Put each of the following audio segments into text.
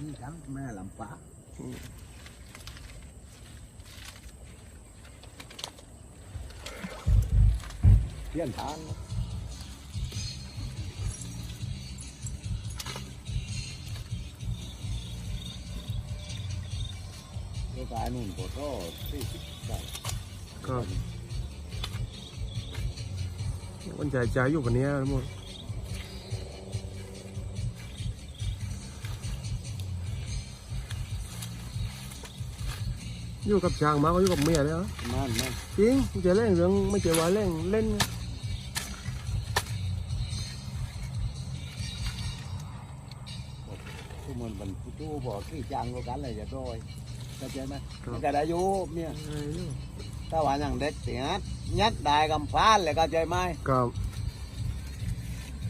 นี่ฉันแม่ลำปาเลี่ยนทานนี่ตายนู่นปวดก็สี่สิบได้ครับวันใจใจอยู่วันนี้ทั้งหมด อยู่กับช้างมาก็อยู่กับเมียเลยเหรอ man man จริงไม่ใช่เล่นเรื่องไม่ใช่ว่าเล่นเล่นทุกมันมันผู้บอกที่จังก็กันเลยจะโดยเข้าใจไหมมันก็ได้อยู่เนี่ยอะไรอยู่ถ้าว่าอย่างเด็กเสียดยัดได้กำพานเลยเข้าใจไหมครับ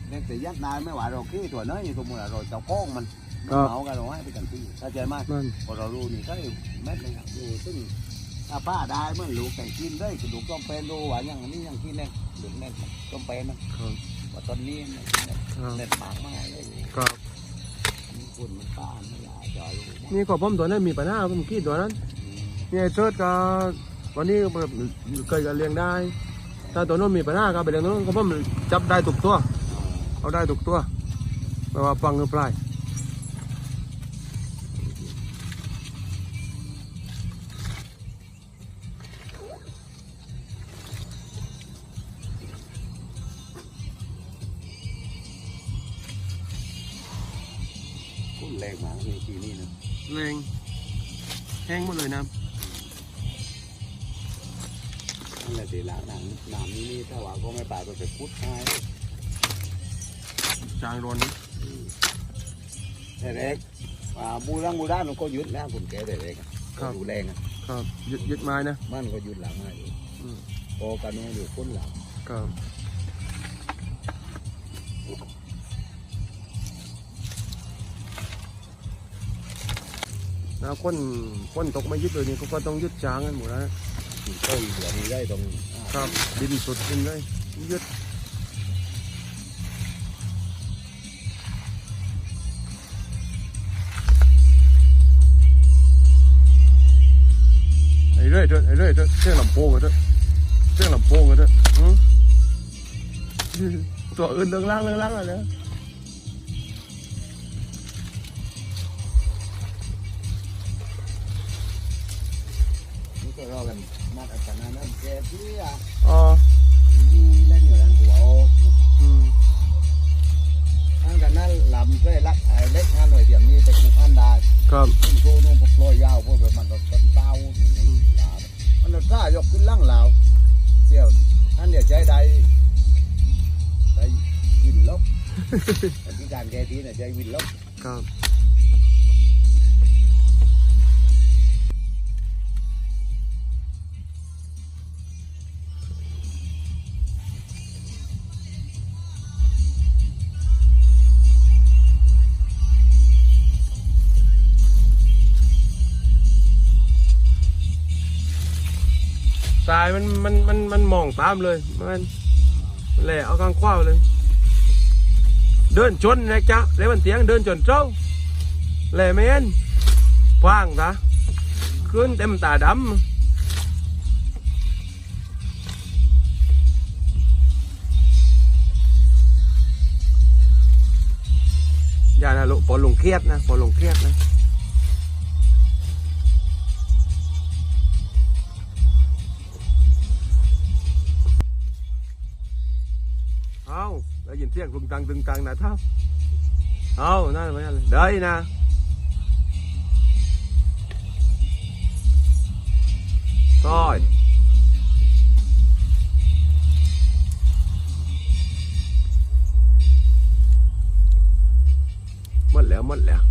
เด็กเสียยัดได้ไม่ว่าเราขี้ตัวน้อยอยู่ตัวมือเราเจ้าโค้งมัน มันเหมากันเราให้ไปกันที่เข้าใจไหมนั่นพอเรารู้นี่ก็แม่นเลยครับดูซึ่งถ้าป้าได้เมื่อลูกไก่กินได้กระดูกต้องเป็นดูว่าอย่างนี้อย่างที่แน่นลูกแน่นต้องเป็นนะครับว่าตอนนี้เนี่ยครับเน็ตปากมากเลยครับมีคุณมันตาไม่ยาจอยลูกนี่ก็ผมตัวนั้นมีปัญหาผมคิดตัวนั้นนี่ไอ้เชิดก็วันนี้แบบเคยจะเลี้ยงได้ ถ้าตัวนั้นมีปัญหาก็ไปเลี้ยงตัวนั้นก็ผมจับได้ทุกตัว เอาได้ทุกตัวไม่ว่าฟังหรือปลาย แรงมากในทีนี้นะแรงแห้งหมดเลยนะนั่นแหละสิหลานหนังหนามนี้นี่ถ้าว่าก็ไม่ป่าก็จะพุดให้จางร้อนนี้แต่เด็กอ่าบูรังบูด้านมันก็ยึดแล้วคุณแกแต่เด็กอะก็ดูแรงอะครับยึดยึดไม้นะมันก็ยึดหลังมาอยู่อืมโอกันนี่อยู่คนหลังครับ แล้วคนคนตกไม่ยึดเลยนี่เขาก็ต้องยึดจางกันหมดแล้วนะก็อีกเหลือนี้ได้ตรงครับดินสุดดินเลยยึดไอ้เรื่อยเถอะไอ้เรื่อยเถอะเสียงลำโพงอะเถอะเสียงลำโพงอะเถอะหืมตัวอื่นเรื่องล่างเรื่องล่างอะไรนะ นี่ก็รอกันมาอัตนานั้นแกที่อะอ๋อมีเล่นอยู่นั่นตัวโอ้อืมอันกันนั้นลำเพื่อรักไอ้เล็กงานหน่อยเดียวนี้ไปคุกอันได้ครับขึ้นโซ่นู่นพวกลอยยาวพวกแบบมันก็ต้นเต้าอย่างนี้ลามันก็กล้ายกขึ้นล่างลาเที่ยวอันเดียวใจได้ได้วินลบแต่ที่การแกทีเนี่ยใจวินลบครับ สายมันมันมันมันมองตามเลยมันแหละเอากลางขว้าวเลย เดินชนนะจ๊ะแล้วมันเตียงเดินจนเจ้าแหล่ไม่เห็นฟางตาขึ้นเต็มตาดำอย่านะลูกพอลงเครียดนะพอลงเครียดนะ เอาได้ยินเสียงตึงตังตึงตังนะเท่าเอานั่นไม่อะไรเด้ยนะต้อยหมดแล้วหมดแล้ว